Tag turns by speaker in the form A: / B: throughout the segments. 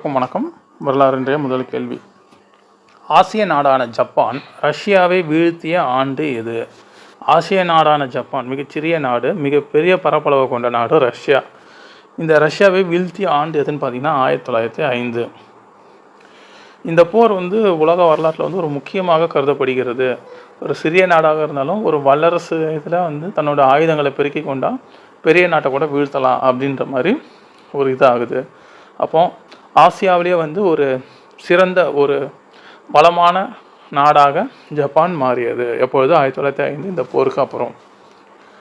A: வணக்கம் வணக்கம். வரலாறு இன்றைய முதல் கேள்வி. ஆசிய நாடான ஜப்பான் ரஷ்யாவை வீழ்த்திய ஆண்டு எது? ஆசிய நாடான ஜப்பான் மிகச்சிறிய நாடு மிகப்பெரிய பரப்பளவு கொண்ட நாடு ரஷ்யா. இந்த ரஷ்யாவை வீழ்த்திய ஆண்டு எதுன்னு பார்த்தீங்கன்னா ஆயிரத்தி தொள்ளாயிரத்தி ஐந்து. இந்த போர் வந்து உலக வரலாற்றில் வந்து ஒரு முக்கியமாக கருதப்படுகிறது. ஒரு சிறிய நாடாக இருந்தாலும் ஒரு வல்லரசு இதில் வந்து தன்னோட ஆயுதங்களை பெருக்கி கொண்டால் பெரிய நாட்டை கூட வீழ்த்தலாம் அப்படின்ற மாதிரி ஒரு இதாகுது. அப்போது ஆசியாவிலேயே வந்து ஒரு சிறந்த ஒரு பலமான நாடாக ஜப்பான் மாறியது. எப்பொழுது? ஆயிரத்தி தொள்ளாயிரத்தி ஐந்து இந்த போருக்கு அப்புறம்.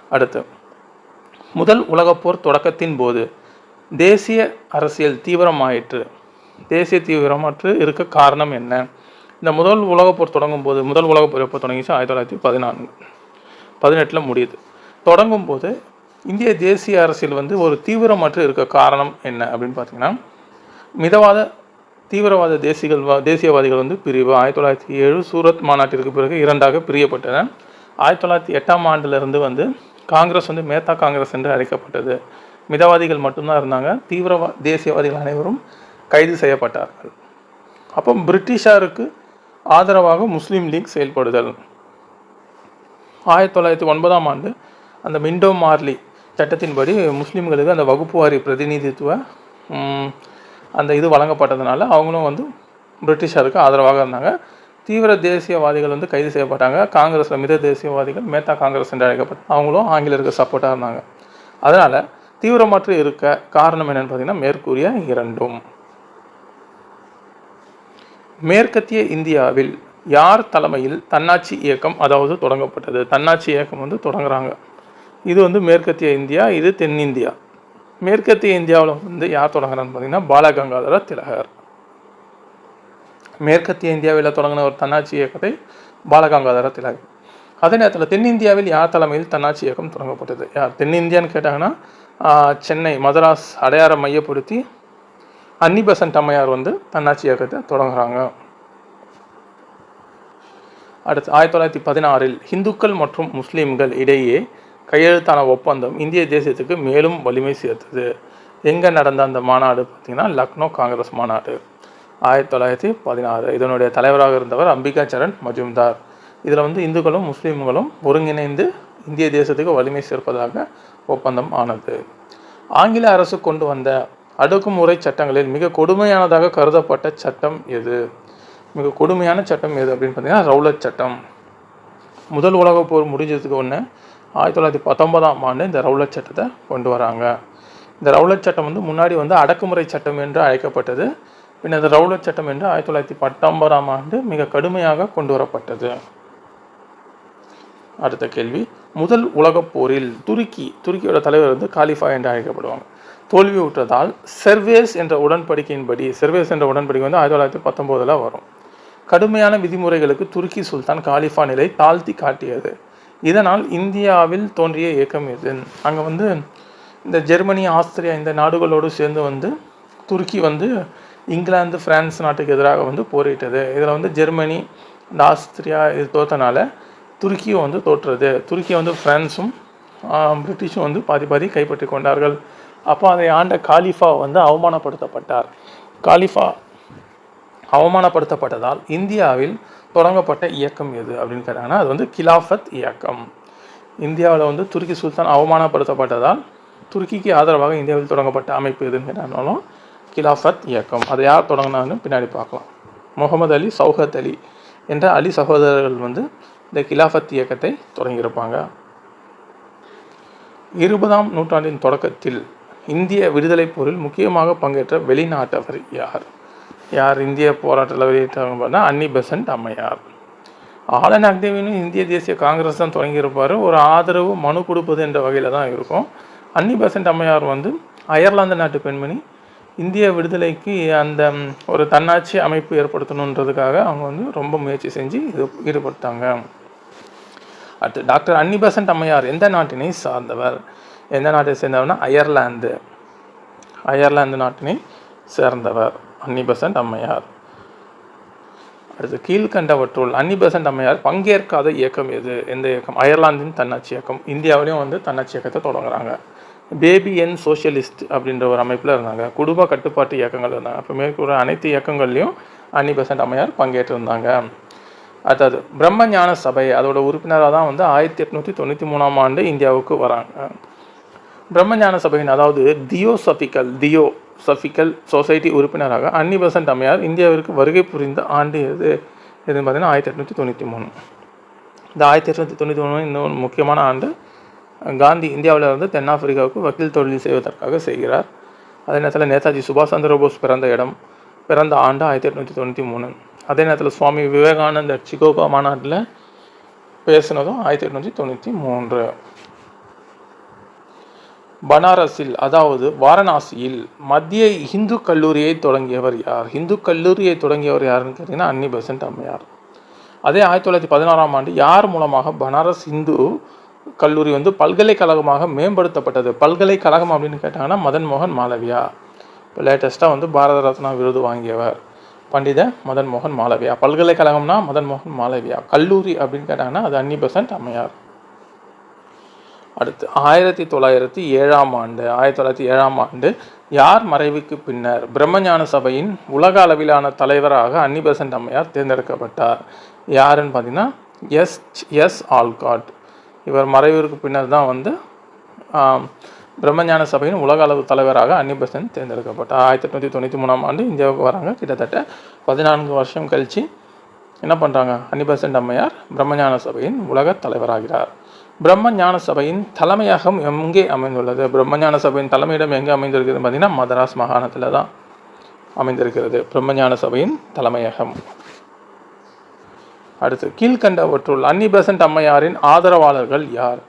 A: அடுத்து முதல் உலகப்போர் தொடக்கத்தின் போது தேசிய அரசியல் தீவிரமாயிற்று. தேசிய தீவிரமற்று இருக்க காரணம் என்ன? இந்த முதல் உலகப்போர் தொடங்கும் போது முதல் உலகப் போர் எப்போ தொடங்கிச்சு? ஆயிரத்தி தொள்ளாயிரத்தி பதினான்கு. பதினெட்டில் முடியுது. தொடங்கும் போது இந்திய தேசிய அரசியல் வந்து ஒரு தீவிரமற்று இருக்க காரணம் என்ன அப்படின்னு பார்த்தீங்கன்னா மிதவாத தீவிரவாத தேசிகள் தேசியவாதிகள் வந்து பிரிவு. ஆயிரத்தி தொள்ளாயிரத்தி ஏழு சூரத் மாநாட்டிற்கு பிறகு இரண்டாக பிரியப்பட்டன. ஆயிரத்தி தொள்ளாயிரத்தி எட்டாம் ஆண்டிலிருந்து வந்து காங்கிரஸ் வந்து மேத்தா காங்கிரஸ் என்று அழைக்கப்பட்டது. மிதவாதிகள் மட்டும்தான் இருந்தாங்க. தீவிரவா தேசியவாதிகள் அனைவரும் கைது செய்யப்பட்டார்கள். அப்போ பிரிட்டிஷாருக்கு ஆதரவாக முஸ்லீம் லீக் செயல்படுதல். ஆயிரத்தி தொள்ளாயிரத்தி ஒன்பதாம் ஆண்டு அந்த மிண்டோ மார்லி சட்டத்தின்படி முஸ்லீம்களுக்கு அந்த வகுப்பு வாரி பிரதிநிதித்துவ அந்த இது வழங்கப்பட்டதுனால அவங்களும் வந்து பிரிட்டிஷாருக்கு ஆதரவாக இருந்தாங்க. தீவிர தேசியவாதிகள் வந்து கைது செய்யப்பட்டாங்க. காங்கிரஸில் மித தேசியவாதிகள் மேத்தா காங்கிரஸ் என்று அழைக்கப்பட்ட அவங்களும் ஆங்கிலருக்கு சப்போர்ட்டாக இருந்தாங்க. அதனால் தீவிரமாற்று இருக்க காரணம் என்னென்னு பார்த்தீங்கன்னா மேற்கூறிய இரண்டும். மேற்கத்திய இந்தியாவில் யார் தலைமையில் தன்னாட்சி இயக்கம் அதாவது தொடங்கப்பட்டது? தன்னாட்சி இயக்கம் வந்து தொடங்குறாங்க. இது வந்து மேற்கத்திய இந்தியா இது தென்னிந்தியா. மேற்கத்திய இந்தியாவில் வந்து யார் தொடங்குறான்னு பார்த்தீங்கன்னா பாலகங்காதர திலகர். மேற்கத்திய இந்தியாவில் தொடங்கின ஒரு தன்னாட்சி இயக்கத்தை பாலகங்காதர திலகர். அதே நேரத்தில் தென்னிந்தியாவில் யார் தலைமையில் தன்னாட்சி இயக்கம் தொடங்கப்பட்டது? யார்? தென்னிந்தியான்னு கேட்டாங்கன்னா ஆஹ், சென்னை மதராஸ் அடையாரம் மையப்படுத்தி அன்னிபசன்ட் அம்மையார் வந்து தன்னாட்சி இயக்கத்தை தொடங்குறாங்க. அடுத்து ஆயிரத்தி தொள்ளாயிரத்தி பதினாறில் இந்துக்கள் மற்றும் முஸ்லீம்கள் இடையே கையெழுத்தான ஒப்பந்தம் இந்திய தேசியத்துக்கு மேலும் வலிமை சேர்த்தது. எங்கே நடந்த அந்த மாநாடு பார்த்தீங்கன்னா லக்னோ காங்கிரஸ் மாநாடு. ஆயிரத்தி தொள்ளாயிரத்தி பதினாறு. இதனுடைய தலைவராக இருந்தவர் அம்பிகா சரண் மஜும்தார். இதில் வந்து இந்துக்களும் முஸ்லீம்களும் ஒருங்கிணைந்து இந்திய தேசத்துக்கு வலிமை சேர்ப்பதாக ஒப்பந்தம் ஆனது. ஆங்கில அரசு கொண்டு வந்த அடுக்குமுறை சட்டங்களில் மிக கொடுமையானதாக கருதப்பட்ட சட்டம் எது? மிக கொடுமையான சட்டம் எது அப்படின்னு பார்த்தீங்கன்னா ரவுலட் சட்டம். முதல் உலகப் போர் முடிஞ்சதுக்கு ஒன்று ஆயிரத்தி தொள்ளாயிரத்தி பத்தொன்பதாம் ஆண்டு இந்த ரவுலட் சட்டத்தை கொண்டு வராங்க. இந்த ரவுலட் சட்டம் வந்து முன்னாடி வந்து அடக்குமுறை சட்டம் என்று அழைக்கப்பட்டது. பின்னர் இந்த ரவுலட் சட்டம் என்று ஆயிரத்தி தொள்ளாயிரத்தி பத்தொன்பதாம் ஆண்டு மிக கடுமையாக கொண்டு வரப்பட்டது. அடுத்த கேள்வி. முதல் உலகப் போரில் துருக்கி துருக்கியோட தலைவர் வந்து காலிஃபா என்று அழைக்கப்படுவாங்க. தோல்வியுற்றதால் செர்வேஸ் என்ற உடன்படிக்கையின்படி செர்வேஸ் என்ற உடன்படிக்கை வந்து ஆயிரத்தி தொள்ளாயிரத்தி பத்தொம்போதில் வரும். கடுமையான விதிமுறைகளுக்கு துருக்கி சுல்தான் காலிஃபா நிலை தாழ்த்தி காட்டியது. இதனால் இந்தியாவில் தோன்றிய இயக்கம் இது அங்கே வந்து இந்த ஜெர்மனி ஆஸ்திரியா இந்த நாடுகளோடு சேர்ந்து வந்து துருக்கி வந்து இங்கிலாந்து பிரான்ஸ் நாட்டுக்கு எதிராக வந்து போரிட்டது. இதில் வந்து ஜெர்மனி இந்த ஆஸ்திரியா இது தோத்தனால துருக்கியும் வந்து தோற்றுறது துருக்கியை வந்து பிரான்ஸும் பிரிட்டிஷும் வந்து பாதி பாதி கைப்பற்றி கொண்டார்கள். அப்போ அதை ஆண்ட காலிஃபா வந்து அவமானப்படுத்தப்பட்டார். காலிஃபா அவமானப்படுத்தப்பட்டதால் இந்தியாவில் தொடங்கப்பட்ட இயக்கம் எது அப்படின்னு கேட்டாங்கன்னா அது வந்து கிலாஃபத் இயக்கம். இந்தியாவில் வந்து துருக்கி சுல்தான் அவமானப்படுத்தப்பட்டதால் துருக்கிக்கு ஆதரவாக இந்தியாவில் தொடங்கப்பட்ட அமைப்பு எதுன்னு கேட்டாலும் கிலாஃபத் இயக்கம். அதை யார் தொடங்கினாங்கன்னு பின்னாடி பார்க்கலாம். முகமது அலி சௌஹத் அலி என்ற அலி சகோதரர்கள் வந்து இந்த கிலாஃபத் இயக்கத்தை தொடங்கியிருப்பாங்க. இருபதாம் நூற்றாண்டின் தொடக்கத்தில் இந்திய விடுதலைப் போரில் முக்கியமாக பங்கேற்ற வெளிநாட்டவர் யார்? யார் இந்திய போராட்டத்தில் வெளியிட்டவங்க பார்த்தா அன்னி பெசன்ட் அம்மையார். ஆலன் அக்தேவினும் இந்திய தேசிய காங்கிரஸ் தான் தொடங்கியிருப்பார். ஒரு ஆதரவு மனு கொடுப்பது என்ற வகையில் தான் இருக்கும். அன்னி பெசன்ட் அம்மையார் வந்து அயர்லாந்து நாட்டு பெண்மணி. இந்திய விடுதலைக்கு அந்த ஒரு தன்னாட்சி அமைப்பு ஏற்படுத்தணுன்றதுக்காக அவங்க வந்து ரொம்ப முயற்சி செஞ்சு இது ஈடுபட்டாங்க. அடுத்து டாக்டர் அன்னி பெசன்ட் அம்மையார் எந்த நாட்டினை சார்ந்தவர்? எந்த நாட்டை சேர்ந்தவர்னா அயர்லாந்து. அயர்லாந்து நாட்டினை சேர்ந்தவர். அன்னிபசன்ட் அம்மையார். அடுத்து கீழ்கண்டவற்றுள் அன்னிபசன்ட் அம்மையார் பங்கேற்காத இயக்கம் எது? எந்த இயக்கம்? அயர்லாந்தின் தன்னாட்சி இயக்கம். இந்தியாவிலையும் வந்து தன்னாட்சி இயக்கத்தை தொடங்குறாங்க. பேபி என் சோஷியலிஸ்ட் அப்படின்ற ஒரு அமைப்பில் இருந்தாங்க. குடும்ப கட்டுப்பாட்டு இயக்கங்கள் இருந்தாங்க. அப்போ மேற்கூற அனைத்து இயக்கங்கள்லையும் அன்னிபசன்ட் அம்மையார் பங்கேற்றிருந்தாங்க. அடுத்தது பிரம்ம ஞான சபை அதோட உறுப்பினராக தான் வந்து ஆயிரத்தி எட்நூற்றி தொண்ணூற்றி மூணாம் ஆண்டு இந்தியாவுக்கு வராங்க. பிரம்ம ஞான சபையின் அதாவது தியோசபிக்கல் தியோ சஃபிக்கல் சொசைட்டி உறுப்பினராக அன்னி பெசன்ட் அம்மையார் இந்தியாவிற்கு வருகை புரிந்த ஆண்டு எது? எதுன்னு பார்த்தீங்கன்னா ஆயிரத்தி எட்நூற்றி தொண்ணூற்றி மூணு. இந்த ஆயிரத்தி எட்நூற்றி தொண்ணூற்றி மூணு இன்னும் முக்கியமான ஆண்டு. காந்தி இந்தியாவில் இருந்து தென்னாப்பிரிக்காவுக்கு வக்கீல் தொழில் செய்வதற்காக செய்கிறார். அதே நேரத்தில் நேதாஜி சுபாஷ் சந்திர போஸ் பிறந்த இடம் பிறந்த ஆண்டு ஆயிரத்தி எட்நூற்றி தொண்ணூற்றி மூணு. அதே நேரத்தில் சுவாமி விவேகானந்தர் சிகோகா மாநாட்டில் பேசினதும் ஆயிரத்தி எட்நூற்றி தொண்ணூற்றி மூன்று. பனாரஸில் அதாவது வாரணாசியில் மத்திய இந்து கல்லூரியை தொடங்கியவர் யார்? இந்து கல்லூரியை தொடங்கியவர் யாருன்னு கேட்டிங்கன்னா அன்னி பெசன்ட் அம்மையார். அதே ஆயிரத்தி தொள்ளாயிரத்தி பதினாறாம் ஆண்டு யார் மூலமாக பனாரஸ் இந்து கல்லூரி வந்து பல்கலைக்கழகமாக மேம்படுத்தப்பட்டது? பல்கலைக்கழகம் அப்படின்னு கேட்டாங்கன்னா மதன் மோகன் மாளவியா இப்போ லேட்டஸ்ட்டாக வந்து பாரத ரத்னா விருது வாங்கியவர். பண்டித மதன் மோகன் மாளவியா பல்கலைக்கழகம்னா மதன் மோகன் மாளவியா கல்லூரி அப்படின்னு கேட்டாங்கன்னா அது அன்னி பெசன்ட் அம்மையார். அடுத்து ஆயிரத்தி தொள்ளாயிரத்தி ஏழாம் ஆண்டு ஆயிரத்தி தொள்ளாயிரத்தி ஏழாம் ஆண்டு யார் மறைவுக்கு பின்னர் பிரம்மஞான சபையின் உலக அளவிலான தலைவராக அன்னிபெசன்ட் அம்மையார் தேர்ந்தெடுக்கப்பட்டார். யாருன்னு பார்த்தீங்கன்னா எஸ் எஸ் ஆல்காட். இவர் மறைவிற்கு பின்னர் தான் வந்து பிரம்மஞான சபையின் உலக அளவு தலைவராக அன்னிபெசன்ட் தேர்ந்தெடுக்கப்பட்டார். ஆயிரத்தி எட்நூற்றி தொண்ணூற்றி மூணாம் ஆண்டு இந்தியாவுக்கு வராங்க. கிட்டத்தட்ட பதினான்கு வருஷம் கழித்து என்ன பண்ணுறாங்க அன்னிபெசன்ட் அம்மையார் பிரம்மஞான சபையின் உலக தலைவராகிறார். பிரம்மஞான சபையின் தலைமையகம் எங்கே அமைந்துள்ளது? பிரம்மஞான சபையின் தலைமையிடம் எங்கே அமைந்திருக்கிறது பார்த்தீங்கன்னா மதராஸ் மாகாணத்தில் தான் அமைந்திருக்கிறது. பிரம்மஞான சபையின் தலைமையகம். அடுத்து கீழ்கண்டவற்றுள் அன்னிபெசன்ட் அம்மையாரின் ஆதரவாளர்கள் யார்?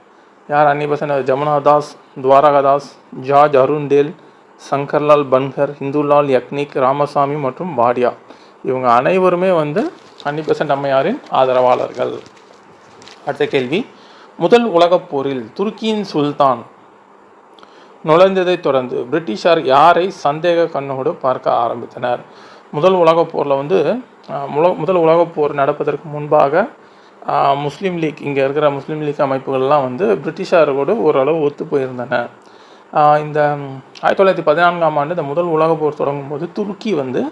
A: யார் Annie Besant? Jamunadas Dwarkadas George Arundale Shankarlal Banker Indulal Yagnik Ramaswamy மற்றும் வாடியா. இவங்க அனைவருமே வந்து அன்னிபெசன்ட் அம்மையாரின் ஆதரவாளர்கள். அடுத்த கேள்வி. முதல் உலகப் போரில் துருக்கியின் சுல்தான் நுழைந்ததைத் தொடர்ந்து பிரிட்டிஷார் யாரை சந்தேக கண்ணோடு பார்க்க ஆரம்பித்தனர்? முதல் உலகப் போரில் வந்து முல- முதல் உலகப் போர் நடப்பதற்கு முன்பாக முஸ்லீம் லீக் இங்கே இருக்கிற முஸ்லீம் லீக் அமைப்புகள்லாம் வந்து பிரிட்டிஷாரோடு ஓரளவு ஒத்து போயிருந்தன. இந்த ஆயிரத்தி தொள்ளாயிரத்தி பதினான்காம் ஆண்டு இந்த முதல் உலகப் போர் தொடங்கும் போது துருக்கி வந்து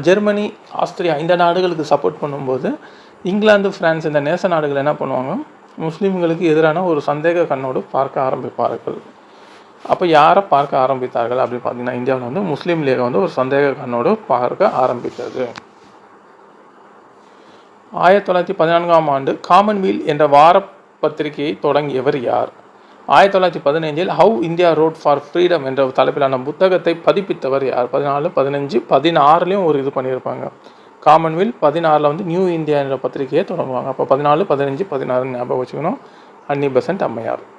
A: ஜெர்மனி ஆஸ்திரியா இந்த நாடுகளுக்கு சப்போர்ட் பண்ணும்போது இங்கிலாந்து ஃப்ரான்ஸ் இந்த நேச நாடுகள் என்ன பண்ணுவாங்க? முஸ்லீம்களுக்கு எதிரான ஒரு சந்தேக கண்ணோடு பார்க்க ஆரம்பிப்பார்கள். அப்போ யாரை பார்க்க ஆரம்பித்தார்கள் அப்படின்னு பார்த்தீங்கன்னா இந்தியாவில் வந்து முஸ்லீம் லீகை வந்து ஒரு சந்தேக கண்ணோடு பார்க்க ஆரம்பித்தது. ஆயிரத்தி தொள்ளாயிரத்தி பதினான்காம் ஆண்டு காமன்வீல் என்ற வார பத்திரிகையை தொடங்கியவர் யார்? ஆயிரத்தி தொள்ளாயிரத்தி பதினைஞ்சில் how India wrought for freedom என்ற தலைப்பிலான புத்தகத்தை பதிப்பித்தவர் யார்? பதினாலு பதினஞ்சு பதினாறுலேயும் ஒரு இது பண்ணியிருப்பாங்க. காமன்வெல்த் பதினாறில் வந்து நியூ இந்தியா என்ற பத்திரிகையை தொடங்குவாங்க. அப்போ பதினாலு பதினஞ்சு பதினாறு ஞாபகம் வச்சுக்கணும். அன்னி பெசன்ட் அம்மையார்.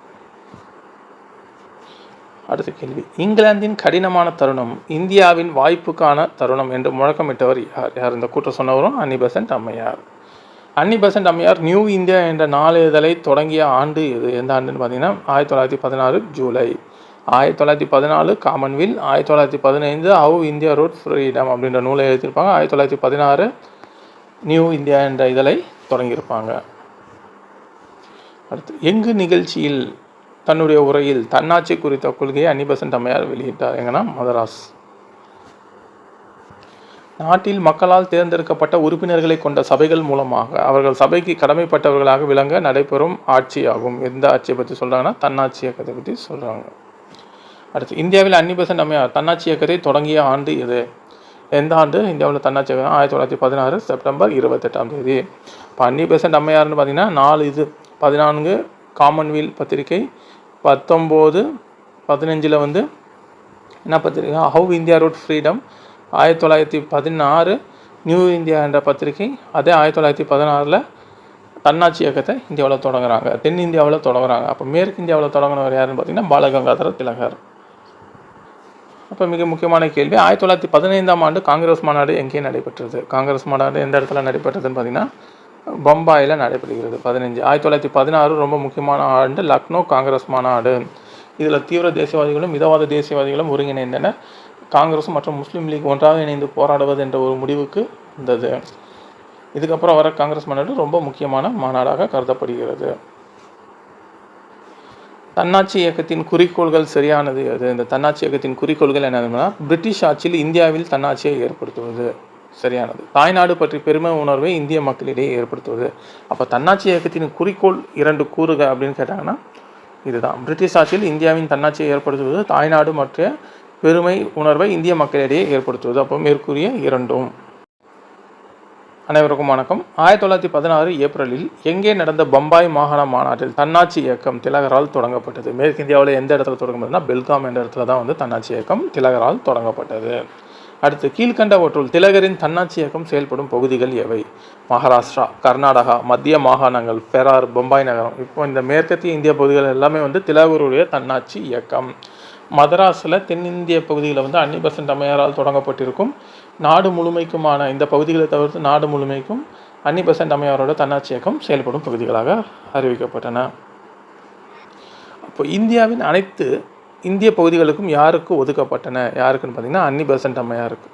A: அடுத்த கேள்வி. இங்கிலாந்தின் கடினமான தருணம் இந்தியாவின் வாய்ப்புக்கான தருணம் என்று முழக்கமிட்டவர் யார்? யார்? இந்த கூட்டம் சொன்னவரும் அன்னி பெசன்ட் அம்மையார். அன்னி பெசன்ட் அம்மையார் நியூ இந்தியா என்ற நாளிதழை தொடங்கிய ஆண்டு எது? எந்த ஆண்டுன்னு பார்த்தீங்கன்னா ஆயிரத்தி தொள்ளாயிரத்தி பதினாறு ஜூலை. ஆயிரத்தி தொள்ளாயிரத்தி பதினாலு காமன்வெல் ஆயிரத்தி தொள்ளாயிரத்தி பதினைந்து ஹவு இந்தியா ரோட் ஃப்ரீடம் அப்படின்ற நூலை எழுதியிருப்பாங்க. ஆயிரத்தி தொள்ளாயிரத்தி பதினாறு நியூ இந்தியா என்ற இதழை தொடங்கியிருப்பாங்க. அடுத்து எங்கு நிகழ்ச்சியில் தன்னுடைய உரையில் தன்னாட்சி குறித்த கொள்கையை அன்னி பெசன்ட் அம்மையார் வெளியிட்டார்? எங்கன்னா மதராஸ். நாட்டில் மக்களால் தேர்ந்தெடுக்கப்பட்ட உறுப்பினர்களை கொண்ட சபைகள் மூலமாக அவர்கள் சபைக்கு கடமைப்பட்டவர்களாக விளங்க நடைபெறும் ஆட்சியாகும். எந்த ஆட்சியை பற்றி சொல்கிறாங்கன்னா தன்னாட்சி இயக்கத்தை பற்றி சொல்கிறாங்க அடுத்து இந்தியாவில் அன்னி பெசன்ட் அம்மையார் தன்னாட்சி இயக்கத்தை தொடங்கிய ஆண்டு இது எந்த ஆண்டு? இந்தியாவில் தன்னாட்சி இயக்கம் ஆயிரத்தி தொள்ளாயிரத்தி பதினாறு செப்டம்பர் இருபத்தெட்டாம் தேதி. இப்போ அன்னி பெசன்ட் அம்மையார்னு பார்த்தீங்கன்னா நாலு இது. பதினான்கு காமன்வெல் பத்திரிகை பத்தொம்போது பதினஞ்சில் வந்து என்ன பத்திரிகை? ஹவு இந்தியா ரோட் ஃப்ரீடம் ஆயிரத்தி தொள்ளாயிரத்தி பதினாறு நியூ இந்தியா என்ற பத்திரிகை அதே ஆயிரத்தி தொள்ளாயிரத்தி பதினாறில் தன்னாட்சி இயக்கத்தை இந்தியாவில் தொடங்குறாங்க. தென்னிந்தியாவில் தொடங்குறாங்க. அப்போ மேற்கு இந்தியாவில் தொடங்கினவர் யாருன்னு பார்த்தீங்கன்னா பாலகங்காதர திலகர். அப்போ மிக முக்கியமான கேள்வி. ஆயிரத்தி தொள்ளாயிரத்தி பதினைந்தாம் ஆண்டு காங்கிரஸ் மாநாடு எங்கே நடைபெற்றது? காங்கிரஸ் மாநாடு எந்த இடத்துல நடைபெற்றதுன்னு பார்த்தீங்கன்னா பம்பாயில் நடைபெறுகிறது. பதினஞ்சு. ஆயிரத்தி தொள்ளாயிரத்தி பதினாறு ரொம்ப முக்கியமான ஆண்டு லக்னோ காங்கிரஸ் மாநாடு. இதில் தீவிர தேசியவாதிகளும் மிதவாத தேசியவாதிகளும் ஒருங்கிணைந்தனர். காங்கிரஸ் மற்றும் முஸ்லீம் லீக் ஒன்றாக இணைந்து போராடுவது என்ற ஒரு முடிவுக்கு வந்தது. இதுக்கப்புறம் வர காங்கிரஸ் மாநாடு ரொம்ப முக்கியமான மாநாடாக கருதப்படுகிறது. தன்னாட்சி இயக்கத்தின் குறிக்கோள்கள் சரியானது அது இந்த தன்னாட்சி இயக்கத்தின் குறிக்கோள்கள் என்னதுன்னா பிரிட்டிஷ் ஆட்சியில் இந்தியாவில் தன்னாட்சியை ஏற்படுத்துவது சரியானது. தாய்நாடு பற்றி பெருமை உணர்வை இந்திய மக்களிடையே ஏற்படுத்துவது. அப்போ தன்னாட்சி இயக்கத்தின் குறிக்கோள் இரண்டு கூறுக அப்படின்னு கேட்டாங்கன்னா இதுதான். பிரிட்டிஷ் ஆட்சியில் இந்தியாவின் தன்னாட்சியை ஏற்படுத்துவது தாய்நாடு மற்றும் பெருமை உணர்வை இந்திய மக்களிடையே ஏற்படுத்துவது. அப்போ மேற்கூறிய இரண்டும். அனைவருக்கும் வணக்கம். ஆயிரத்தி தொள்ளாயிரத்தி பதினாறு ஏப்ரலில் எங்கே நடந்த பம்பாய் மாகாண மாநாட்டில் தன்னாட்சி இயக்கம் திலகரால் தொடங்கப்பட்டது? மேற்கிந்தியாவில் எந்த இடத்துல தொடங்கப்பட்டதுன்னா பெல்காம் என்ற இடத்துல தான் வந்து தன்னாட்சி இயக்கம் திலகரால் தொடங்கப்பட்டது. அடுத்து கீழ்கண்டவற்றுள் திலகரின் தன்னாட்சி இயக்கம் செயல்படும் பகுதிகள் எவை? மகாராஷ்டிரா கர்நாடகா மத்திய மாகாணங்கள் பெரார் பம்பாய் நகரம். இப்போ இந்த மேற்கத்திய இந்திய பகுதிகள் எல்லாமே வந்து திலகருடைய தன்னாட்சி இயக்கம். மதராஸில் தென்னிந்திய பகுதியில் வந்து அன்னி பெசன்ட் அம்மையாரால் தொடங்கப்பட்டிருக்கும். நாடு முழுமைக்குமான இந்த பகுதிகளை தவிர்த்து நாடு முழுமைக்கும் அன்னி பெசன்ட் அம்மையாரோட தன்னாட்சி இயக்கம் செயல்படும் பகுதிகளாக அறிவிக்கப்பட்டன. அப்போ இந்தியாவின் அனைத்து இந்திய பகுதிகளுக்கும் யாருக்கு ஒதுக்கப்பட்டன? யாருக்குன்னு பார்த்தீங்கன்னா அன்னி பெசன்ட் அம்மையாருக்கு.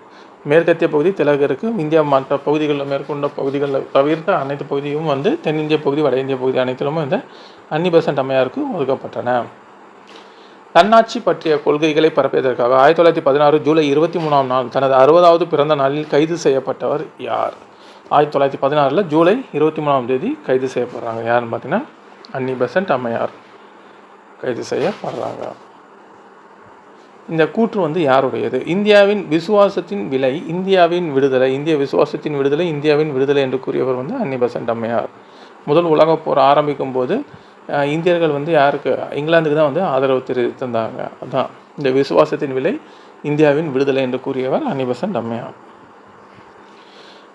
A: மேற்கத்திய பகுதி திலகருக்கு இந்தியா மற்ற பகுதிகளில் மேற்கொண்ட பகுதிகளில் தவிர்த்த அனைத்து பகுதியும் வந்து தென்னிந்திய பகுதி வட இந்திய பகுதி அனைத்திலுமே இந்த அன்னி பெசன்ட் அம்மையாருக்கு ஒதுக்கப்பட்டன. தன்னாட்சி பற்றிய கொள்கைகளை பரப்பியதற்காக ஆயிரத்தி தொள்ளாயிரத்தி பதினாறு ஜூலை இருபத்தி மூணாம் நாள் தனது அறுபதாவது பிறந்த நாளில் கைது செய்யப்பட்டவர் யார்? ஆயிரத்தி தொள்ளாயிரத்தி பதினாறில் ஜூலை இருபத்தி மூணாம் தேதி கைது செய்யப்படுறாங்க. யாருன்னு பார்த்தீங்கன்னா அன்னி பெசன்ட் அம்மையார் கைது செய்யப்படுறாங்க. இந்த கூற்று வந்து யாருடையது? இந்தியாவின் விசுவாசத்தின் விலை இந்தியாவின் விடுதலை இந்திய விசுவாசத்தின் விடுதலை இந்தியாவின் விடுதலை என்று கூறியவர் வந்து அன்னி பெசன்ட் அம்மையார். முதல் உலகப் போர் ஆரம்பிக்கும் போது இந்தியர்கள் வந்து யாருக்கு? இங்கிலாந்துக்கு தான் வந்து ஆதரவு தெரிவித்திருந்தாங்க. அதான். இந்த விசுவாசத்தின் விலை இந்தியாவின் விடுதலை என்று கூறியவர் அனிபசன் ரம்யா.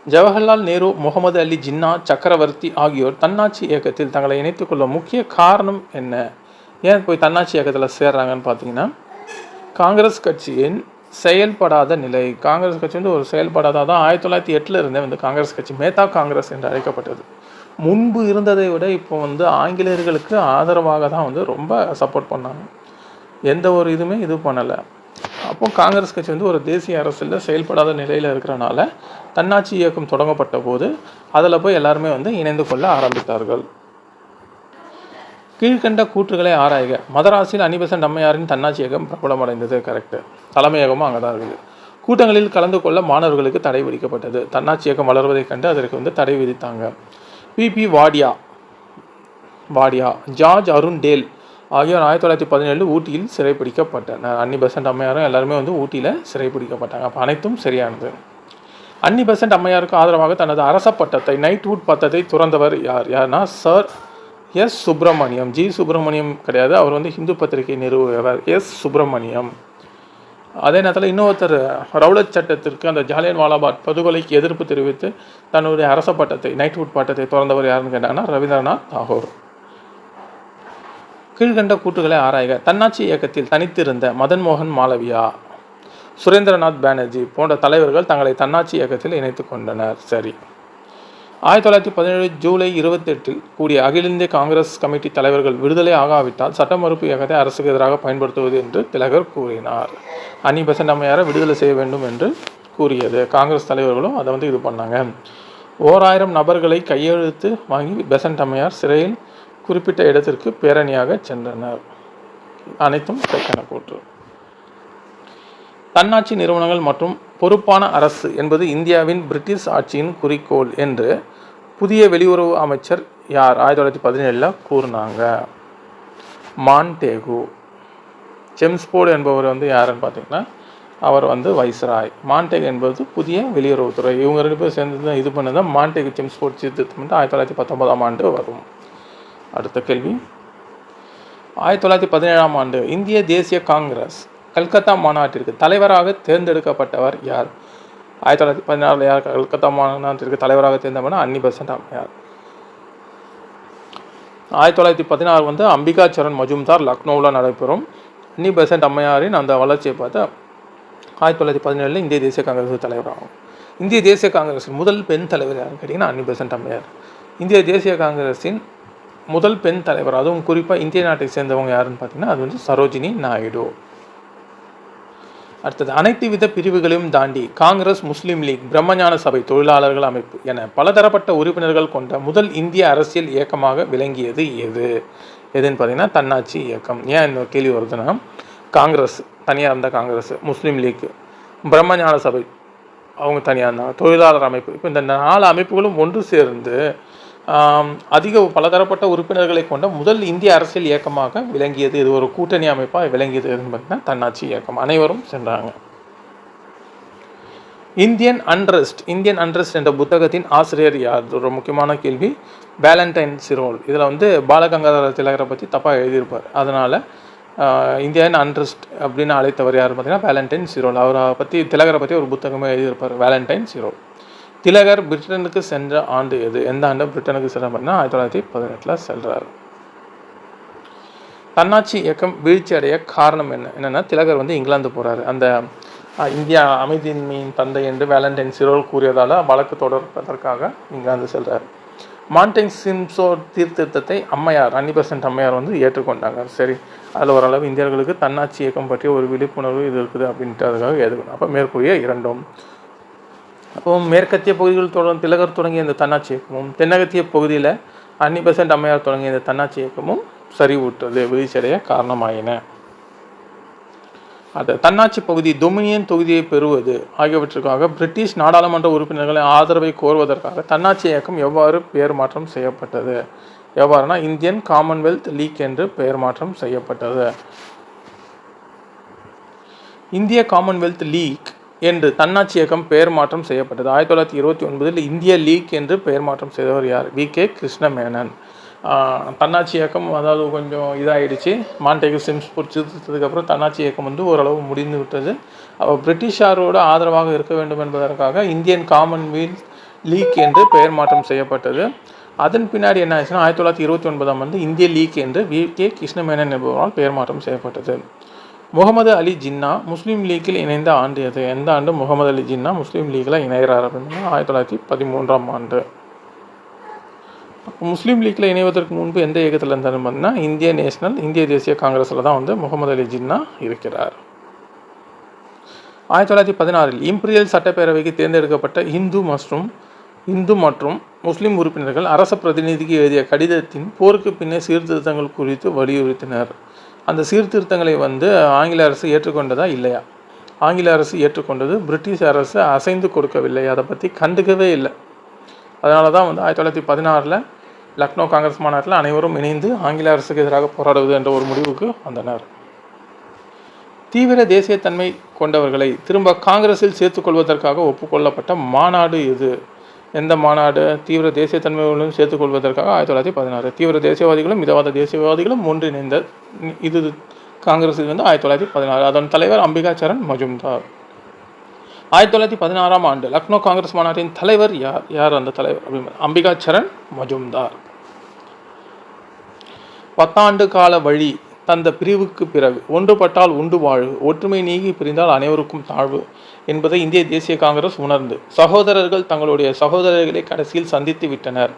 A: ஜவஹர்லால் நேரு முகமது அலி ஜின்னா சக்கரவர்த்தி ஆகியோர் தன்னாட்சி இயக்கத்தில் தங்களை இணைத்துக் கொள்ள முக்கிய காரணம் என்ன? ஏன் போய் தன்னாட்சி இயக்கத்தில் சேர்றாங்கன்னு பார்த்தீங்கன்னா காங்கிரஸ் கட்சியின் செயல்படாத நிலை. காங்கிரஸ் கட்சி வந்து ஒரு செயல்படாத தான் ஆயிரத்தி தொள்ளாயிரத்தி எட்டில் இருந்தே வந்து காங்கிரஸ் கட்சி மேத்தா காங்கிரஸ் என்று அழைக்கப்பட்டது. முன்பு இருந்ததை விட இப்போ வந்து ஆங்கிலேயர்களுக்கு ஆதரவாக தான் வந்து ரொம்ப சப்போர்ட் பண்ணாங்க. எந்த ஒரு இதுவுமே இது பண்ணலை. அப்போ காங்கிரஸ் கட்சி வந்து ஒரு தேசிய அரசில் செயல்படாத நிலையில் இருக்கிறனால தன்னாட்சி இயக்கம் தொடங்கப்பட்ட போது அதில் போய் எல்லாருமே வந்து இணைந்து கொள்ள ஆரம்பித்தார்கள். கீழ்கண்ட கூற்றுகளை ஆராய்க. மதராஸில் அனிபெசன்ட் அம்மையாரின் தன்னாட்சி இயக்கம் பிரபலமடைந்தது கரெக்டு தலைமையகமும் அங்கே தான் இருக்குது. கூட்டங்களில் கலந்து கொள்ள மாணவர்களுக்கு தடை விதிக்கப்பட்டது. தன்னாட்சி இயக்கம் வளர்வதைக் கண்டு அதற்கு வந்து தடை விதித்தாங்க. B P Wadia. Wadia. George Arundale ஆகியோர் ஆயிரத்தி தொள்ளாயிரத்தி பதினேழு ஊட்டியில் சிறைப்பிடிக்கப்பட்டனர் அன்னி பெசன்ட் அம்மையாரும் எல்லாருமே வந்து ஊட்டியில் சிறைப்பிடிக்கப்பட்டாங்க அப்போ அனைத்தும் சரியானது. அன்னி பெசன்ட் அம்மையாருக்கு ஆதரவாக தனது அரச பட்டத்தை நைட்வுட் பட்டத்தை துறந்தவர் யார்? யார்னா sir S Subramaniam. G. Subramaniam கிடையாது. அவர் வந்து ஹிந்து பத்திரிகை நிறுவுகிறவர் எஸ் சுப்பிரமணியம். அதே நேரத்தில் இன்னொருத்தர் ரவுலத் சட்டத்திற்கு அந்த ஜாலியன் வாலாபாத் படுகொலைக்கு எதிர்ப்பு தெரிவித்து தன்னுடைய அரச பட்டத்தை நைட்வுட் பட்டத்தை திறந்தவர் யாருன்னு கேட்டாங்கன்னா ரவீந்திரநாத் தாகூர். கீழ்கண்ட கூற்றுகளை ஆராய்க. தன்னாட்சி இயக்கத்தில் தனித்திருந்த மதன் மோகன் மாளவியா சுரேந்திரநாத் பானர்ஜி போன்ற தலைவர்கள் தங்களை தன்னாட்சி இயக்கத்தில் இணைத்துக் கொண்டனர். சரி. ஆயிரத்தி தொள்ளாயிரத்தி பதினேழு ஜூலை இருபத்தெட்டில் கூடிய அகில இந்திய காங்கிரஸ் கமிட்டி தலைவர்கள் விடுதலை ஆகாவிட்டால் சட்ட மறுப்பு இயக்கத்தை அரசுக்கு எதிராக பயன்படுத்துவது என்று திலகர் கூறினார். அன்னி பெசன்ட் அம்மையாரை விடுதலை செய்ய வேண்டும் என்று கூறியது. காங்கிரஸ் தலைவர்களும் அதை வந்து இது பண்ணாங்க. ஓர் ஆயிரம் நபர்களை கையெழுத்து வாங்கி பெசன்ட் அம்மையார் சிறையில் குறிப்பிட்ட இடத்திற்கு பேரணியாக சென்றனர். அனைத்தும் தெக்கன கூற்று. தன்னாட்சி நிறுவனங்கள் மற்றும் பொறுப்பான அரசு என்பது இந்தியாவின் பிரிட்டிஷ் ஆட்சியின் குறிக்கோள் என்று புதிய வெளியுறவு அமைச்சர் யார்? ஆயிரத்தி தொள்ளாயிரத்தி பதினேழில் கூறினாங்க. மான்டேகு. செம்ஸ்போர்டு என்பவர் வந்து யாருன்னு பார்த்தீங்கன்னா அவர் வந்து வைஸ்ராய். மான்டேக் என்பது புதிய வெளியுறவுத்துறை இவங்க ரெண்டு பேரும் சேர்ந்து தான் இது பண்ணது தான் மான்டேக் செம்ஸ்போர்ட் சீர்திருத்தம். வந்து ஆயிரத்தி தொள்ளாயிரத்தி பத்தொன்பதாம் ஆண்டு வரும். அடுத்த கேள்வி. ஆயிரத்தி தொள்ளாயிரத்தி பதினேழாம் ஆண்டு இந்திய தேசிய காங்கிரஸ். கல்கத்தா மாநாட்டிற்கு தலைவராக தேர்ந்தெடுக்கப்பட்டவர் யார்? ஆயிரத்தி தொள்ளாயிரத்தி பதினாறில் யார் கல்கத்தா மாநாட்டிற்கு தலைவராக தேர்ந்தவனா அன்னி பெசன்ட் அம்மையார் ஆயிரத்தி தொள்ளாயிரத்தி பதினாறு வந்து அம்பிகா சரண் மஜும்தார் லக்னோவில் நடைபெறும். அன்னி பெசன்ட் அம்மையாரின் அந்த வளர்ச்சியை பார்த்தா ஆயிரத்தி தொள்ளாயிரத்தி பதினேழில் இந்திய தேசிய காங்கிரஸ் தலைவராகும். இந்திய தேசிய காங்கிரஸின் முதல் பெண் தலைவர் யாருன்னு கேட்டிங்கன்னா அன்னி பெசன்ட் அம்மையார். இந்திய தேசிய காங்கிரஸின் முதல் பெண் தலைவர் அதுவும் குறிப்பாக இந்திய நாட்டை சேர்ந்தவங்க யாருன்னு பார்த்தீங்கன்னா அது வந்து சரோஜினி நாயுடு. அடுத்தது அனைத்து வித பிரிவுகளையும் தாண்டி காங்கிரஸ் முஸ்லீம் லீக் பிரம்மஞான சபை தொழிலாளர்கள் அமைப்பு என பலதரப்பட்ட உறுப்பினர்கள் கொண்ட முதல் இந்திய அரசியல் இயக்கமாக விளங்கியது எது? எதுன்னு பார்த்தீங்கன்னா தன்னாட்சி இயக்கம். ஏன் இந்த கேள்வி வருதுன்னா காங்கிரஸ் தனியாக இருந்த காங்கிரஸ் முஸ்லீம் லீக் பிரம்மஞான சபை அவங்க தனியாக இருந்தாங்க. தொழிலாளர் அமைப்பு. இப்போ இந்த நாலு அமைப்புகளும் ஒன்று சேர்ந்து அதிக பலதரப்பட்ட உறுப்பினர்களை கொண்ட முதல் இந்திய அரசியல் இயக்கமாக விளங்கியது இது ஒரு கூட்டணி அமைப்பாக விளங்கியது எதுன்னு பார்த்தீங்கன்னா தன்னாட்சி இயக்கம். அனைவரும் சென்றாங்க. இந்தியன் அண்ட்ரஸ்ட் இந்தியன் அண்ட்ரஸ்ட் என்ற புத்தகத்தின் ஆசிரியர் யார்? ஒரு முக்கியமான கேள்வி. வேலண்டைன் சிரோல் இதில் வந்து பாலகங்காதர திலகரை பற்றி தப்பாக எழுதியிருப்பார். அதனால் இந்தியன் அண்ட்ரஸ்ட் அப்படின்னு அழைத்தவர் யார் பார்த்தீங்கன்னா வேலண்டைன் சிரோல் அவரை பற்றி திலகரை பற்றி ஒரு புத்தகமே எழுதியிருப்பார் வேலண்டைன் சிரோல் திலகர் பிரிட்டனுக்கு சென்ற ஆண்டு எது? எந்த ஆண்டு பிரிட்டனுக்கு சென்ற பார்த்தீங்கன்னா ஆயிரத்தி தொள்ளாயிரத்தி பதினெட்டில் செல்கிறார் தன்னாட்சி இயக்கம் வீழ்ச்சி அடைய காரணம் என்ன? என்னென்னா திலகர் வந்து இங்கிலாந்து போகிறாரு அந்த இந்தியா அமைதியின்மையின் தந்தை என்று வேலண்டைன் சிரோல் கூறியதால் வழக்கு தொடர்பதற்காக இங்கிலாந்து செல்றாரு. மாண்டெங் சிம்சோ தீர்த்திருத்தத்தை அம்மையார் அன்னி பெர்சன்ட் அம்மையார் வந்து ஏற்றுக்கொண்டாங்க. சரி அதில் ஓரளவு இந்தியர்களுக்கு தன்னாட்சி இயக்கம் பற்றிய ஒரு விழிப்புணர்வு இது இருக்குது அப்படின்றதுக்காக ஏற்றுக்கணும் அப்போ மேற்கூறிய இரண்டும். அப்போ மேற்கத்திய பகுதிகள் தொடர்ந்து திலகர் தொடங்கிய இந்த தன்னாட்சி இயக்கமும் தென்னகத்திய பகுதியில் அன்னி பெசன்ட் அம்மையார் தொடங்கிய இந்த தன்னாட்சி இயக்கமும் சரிவுற்றது வீழ்ச்சியடைய காரணமாயின. அது தன்னாட்சி பகுதி டொமினியன் தொகுதியை பெறுவது ஆகியவற்றுக்காக பிரிட்டிஷ் நாடாளுமன்ற உறுப்பினர்களின் ஆதரவை கோருவதற்காக தன்னாட்சி இயக்கம் எவ்வாறு பெயர் மாற்றம் செய்யப்பட்டது? எவ்வாறுனா இந்தியன் காமன்வெல்த் லீக் என்று பெயர் மாற்றம் செய்யப்பட்டது. இந்திய காமன்வெல்த் லீக் என்று தன்னாட்சி இயக்கம் பெயர் மாற்றம் செய்யப்பட்டது. ஆயிரத்தி தொள்ளாயிரத்தி இருபத்தி ஒன்பதில் இந்திய லீக் என்று பெயர் மாற்றம் செய்தவர் யார்? வி. கே. கிருஷ்ணமேனன். தன்னாட்சி இயக்கம் அதாவது கொஞ்சம் இதாகிடுச்சு மாண்டேகு சிம்ஸ் பிடிச்சதுக்கப்புறம் தன்னாட்சி இயக்கம் வந்து ஓரளவு முடிந்து விட்டது. அவர் பிரிட்டிஷாரோட ஆதரவாக இருக்க வேண்டும் என்பதற்காக இந்தியன் காமன்வெல்த் லீக் என்று பெயர் மாற்றம் செய்யப்பட்டது. அதன் பின்னாடி என்ன ஆச்சுன்னா ஆயிரத்தி தொள்ளாயிரத்தி இருபத்தி ஒன்பதாம் ஆண்டு இந்திய லீக் என்று வி. கே. கிருஷ்ணமேனன் என்பவரால் பெயர் மாற்றம் செய்யப்பட்டது. முகமது அலி ஜின்னா முஸ்லீம் லீக்கில் இணைந்த ஆண்டு எது? எந்த ஆண்டு முகமது அலி ஜின்னா முஸ்லீம் லீக்கில் இணைகிறார் அப்படின்னா ஆயிரத்தி தொள்ளாயிரத்தி பதிமூன்றாம் ஆண்டு. அப்போ முஸ்லீம் லீக்கில் இணைவதற்கு முன்பு எந்த இயக்கத்தில் இருந்தாலும் பார்த்தீங்கன்னா இந்திய நேஷனல் இந்திய தேசிய காங்கிரஸில் தான் வந்து முகமது அலி ஜின்னா இருக்கிறார். ஆயிரத்தி தொள்ளாயிரத்தி பதினாறில் இம்பீரியல் சட்டப்பேரவைக்கு தேர்ந்தெடுக்கப்பட்ட இந்து மற்றும் இந்து மற்றும் முஸ்லீம் உறுப்பினர்கள் அரச பிரதிநிதிக்கு எழுதிய கடிதத்தின் போருக்கு பின்னே சீர்திருத்தங்கள் குறித்து வலியுறுத்தினர். அந்த சீர்திருத்தங்களை வந்து ஆங்கில அரசு ஏற்றுக்கொண்டதா இல்லையா? ஆங்கில அரசு ஏற்றுக்கொண்டது பிரிட்டிஷ் அரசு அசைந்து கொடுக்கவில்லை. அதை பற்றி கண்டுக்கவே இல்லை. அதனால தான் வந்து ஆயிரத்தி தொள்ளாயிரத்தி பதினாறில் லக்னோ காங்கிரஸ் மாநாட்டில் அனைவரும் இணைந்து ஆங்கில அரசுக்கு எதிராக போராடுவது என்ற ஒரு முடிவுக்கு வந்தனர். தீவிர தேசியத்தன்மை கொண்டவர்களை திரும்ப காங்கிரஸில் சேர்த்துக்கொள்வதற்காக ஒப்புக்கொள்ளப்பட்ட மாநாடு இது. எந்த மாநாடு தீவிர தேசியத்தன்மையுடன் சேர்த்துக்கொள்வதற்காக ஆயிரத்தி தொள்ளாயிரத்தி பதினாறு. தீவிர தேசியவாதிகளும் மிதவாத தேசியவாதிகளும் ஒன்றிணைந்த இது காங்கிரஸில் வந்து ஆயிரத்தி தொள்ளாயிரத்தி பதினாறு. அதன் தலைவர் அம்பிகாச்சரண் மஜும்தார். ஆயிரத்தி தொள்ளாயிரத்தி பதினாறாம் ஆண்டு லக்னோ காங்கிரஸ் மாநாட்டின் தலைவர் யார்? யார் அந்த தலைவர்? அப்படின்னு அம்பிகா சரண் மஜும்தார். பத்தாண்டு கால வழி தந்த பிரிவுக்கு பிறகு ஒன்றுபட்டால் உண்டு வாழ்வு ஒற்றுமை நீங்கி பிரிந்தால் அனைவருக்கும் தாழ்வு என்பதை இந்திய தேசிய காங்கிரஸ் உணர்ந்து சகோதரர்கள் தங்களுடைய சகோதரர்களை கடைசியில் சந்தித்து விட்டனர்.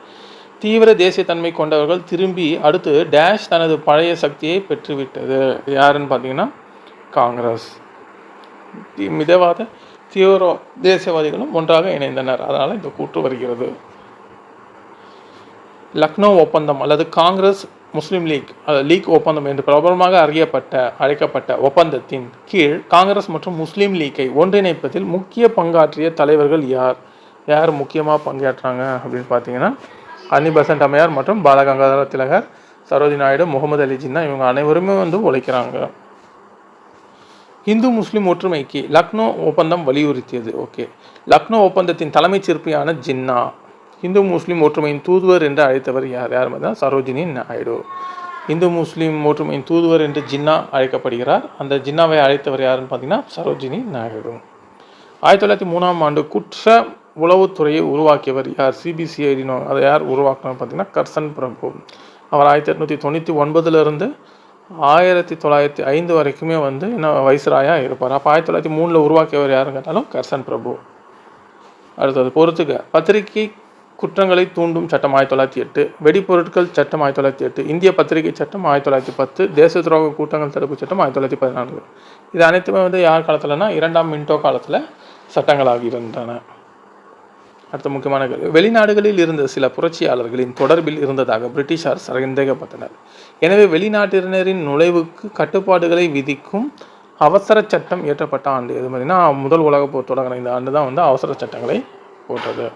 A: தீவிர தேசியத்தன்மை கொண்டவர்கள் திரும்பி அடுத்து டேஷ் தனது பழைய சக்தியை பெற்றுவிட்டது. யாருன்னு பார்த்தீங்கன்னா காங்கிரஸ். மிதவாத தீவிர தேசியவாதிகளும் ஒன்றாக இணைந்தனர். அதனால் இந்த கூற்று வருகிறது. லக்னோ ஒப்பந்தம் அல்லது காங்கிரஸ் முஸ்லீம் லீக் லீக் ஒப்பந்தம் என்று பிரபலமாக அறியப்பட்ட அழைக்கப்பட்ட ஒப்பந்தத்தின் கீழ் காங்கிரஸ் மற்றும் முஸ்லீம் லீக்கை ஒன்றிணைப்பதில் முக்கிய பங்காற்றிய தலைவர்கள் யார்? யார் முக்கியமாக பங்கேற்றாங்க அப்படின்னு பார்த்தீங்கன்னா அன்னி பசன்ட் அம்மையார் மற்றும் பாலகங்காதர திலகர் சரோஜி நாயுடு முகமது அலி ஜின்னா இவங்க அனைவருமே வந்து உழைக்கிறாங்க. இந்து முஸ்லீம் ஒற்றுமைக்கு லக்னோ ஒப்பந்தம் வலியுறுத்தியது. ஓகே. லக்னோ ஒப்பந்தத்தின் தலைமைச் சிற்பியான ஜின்னா. இந்து முஸ்லீம் ஒற்றுமையின் தூதுவர் என்று அழைத்தவர் யார்? யார் பார்த்தா சரோஜினி நாயுடு. இந்து முஸ்லீம் ஒற்றுமையின் தூதுவர் என்று ஜின்னா அழைக்கப்படுகிறார். அந்த ஜின்னாவை அழைத்தவர் யாருன்னு பார்த்தீங்கன்னா சரோஜினி நாயுடு. ஆயிரத்தி தொள்ளாயிரத்தி மூணாம் ஆண்டு குற்ற உளவுத்துறையை உருவாக்கியவர் யார்? சிபிசிஐடி அதை யார் உருவாக்கினார் பார்த்தீங்கன்னா கர்சன் பிரபு. அவர் ஆயிரத்தி எட்நூற்றி தொண்ணூற்றி ஒன்பதுலேருந்து ஆயிரத்தி தொள்ளாயிரத்தி ஐந்து வரைக்குமே வந்து என்ன வைஸ்ராயாக இருப்பார். அப்போ ஆயிரத்தி தொள்ளாயிரத்தி மூணில் உருவாக்கியவர் யாருன்னு கேட்டாலும் கர்சன் பிரபு. அடுத்தது பொறுத்துக்க பத்திரிகை குற்றங்களை தூண்டும் சட்டம் ஆயிரத்தி தொள்ளாயிரத்தி எட்டு வெடிப்பொருட்கள் சட்டம் ஆயிரத்தி தொள்ளாயிரத்தி எட்டு இந்திய பத்திரிகை சட்டம் ஆயிரத்தி தொள்ளாயிரத்தி பத்து தேச துரோக கூட்டங்கள் தடுப்பு சட்டம் ஆயிரத்தி தொள்ளாயிரத்தி பதினான்கு. இது அனைத்துமே வந்து யார் காலத்தில்னா இரண்டாம் மின்டோ காலத்தில் சட்டங்களாகி இருந்தன. அடுத்த முக்கியமான கேள்வி. வெளிநாடுகளில் இருந்த சில புரட்சியாளர்களின் தொடர்பில் இருந்ததாக பிரிட்டிஷார் சந்தேகப்பட்டனர். எனவே வெளிநாட்டினரின் நுழைவுக்கு கட்டுப்பாடுகளை விதிக்கும் அவசர சட்டம் இயற்றப்பட்ட ஆண்டு எது மாதிரினா முதல் உலகப் போர் தொடங்கின இந்த ஆண்டு தான் வந்து அவசர சட்டங்களை போட்டது.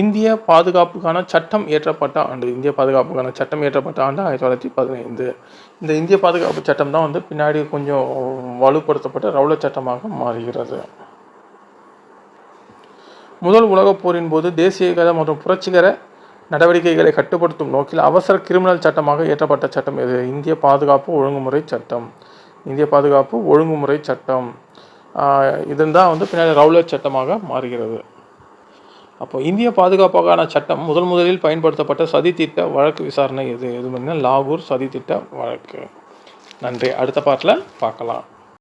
A: இந்திய பாதுகாப்புக்கான சட்டம் இயற்றப்பட்ட ஆண்டு இந்திய பாதுகாப்புக்கான சட்டம் இயற்றப்பட்ட ஆண்டு ஆயிரத்தி தொள்ளாயிரத்தி பதினைந்து. இந்த இந்திய பாதுகாப்பு சட்டம் தான் வந்து பின்னாடி கொஞ்சம் வலுப்படுத்தப்பட்ட ரவுல சட்டமாக மாறுகிறது. முதல் உலகப் போரின் போது தேசியகர மற்றும் புரட்சிகர நடவடிக்கைகளை கட்டுப்படுத்தும் நோக்கில் அவசர கிரிமினல் சட்டமாக இயற்றப்பட்ட சட்டம் இது இந்திய பாதுகாப்பு ஒழுங்குமுறை சட்டம். இந்திய பாதுகாப்பு ஒழுங்குமுறை சட்டம். இதுதான் வந்து பின்னாடி ரவுலட் சட்டமாக மாறுகிறது. அப்போ இந்திய பாதுகாப்புக்கான சட்டம் முதல் முதலில் பயன்படுத்தப்பட்ட சதித்திட்ட வழக்கு விசாரணை எது? எது லாகூர் சதித்திட்ட வழக்கு. நன்றி. அடுத்த பாட்டில் பார்க்கலாம்.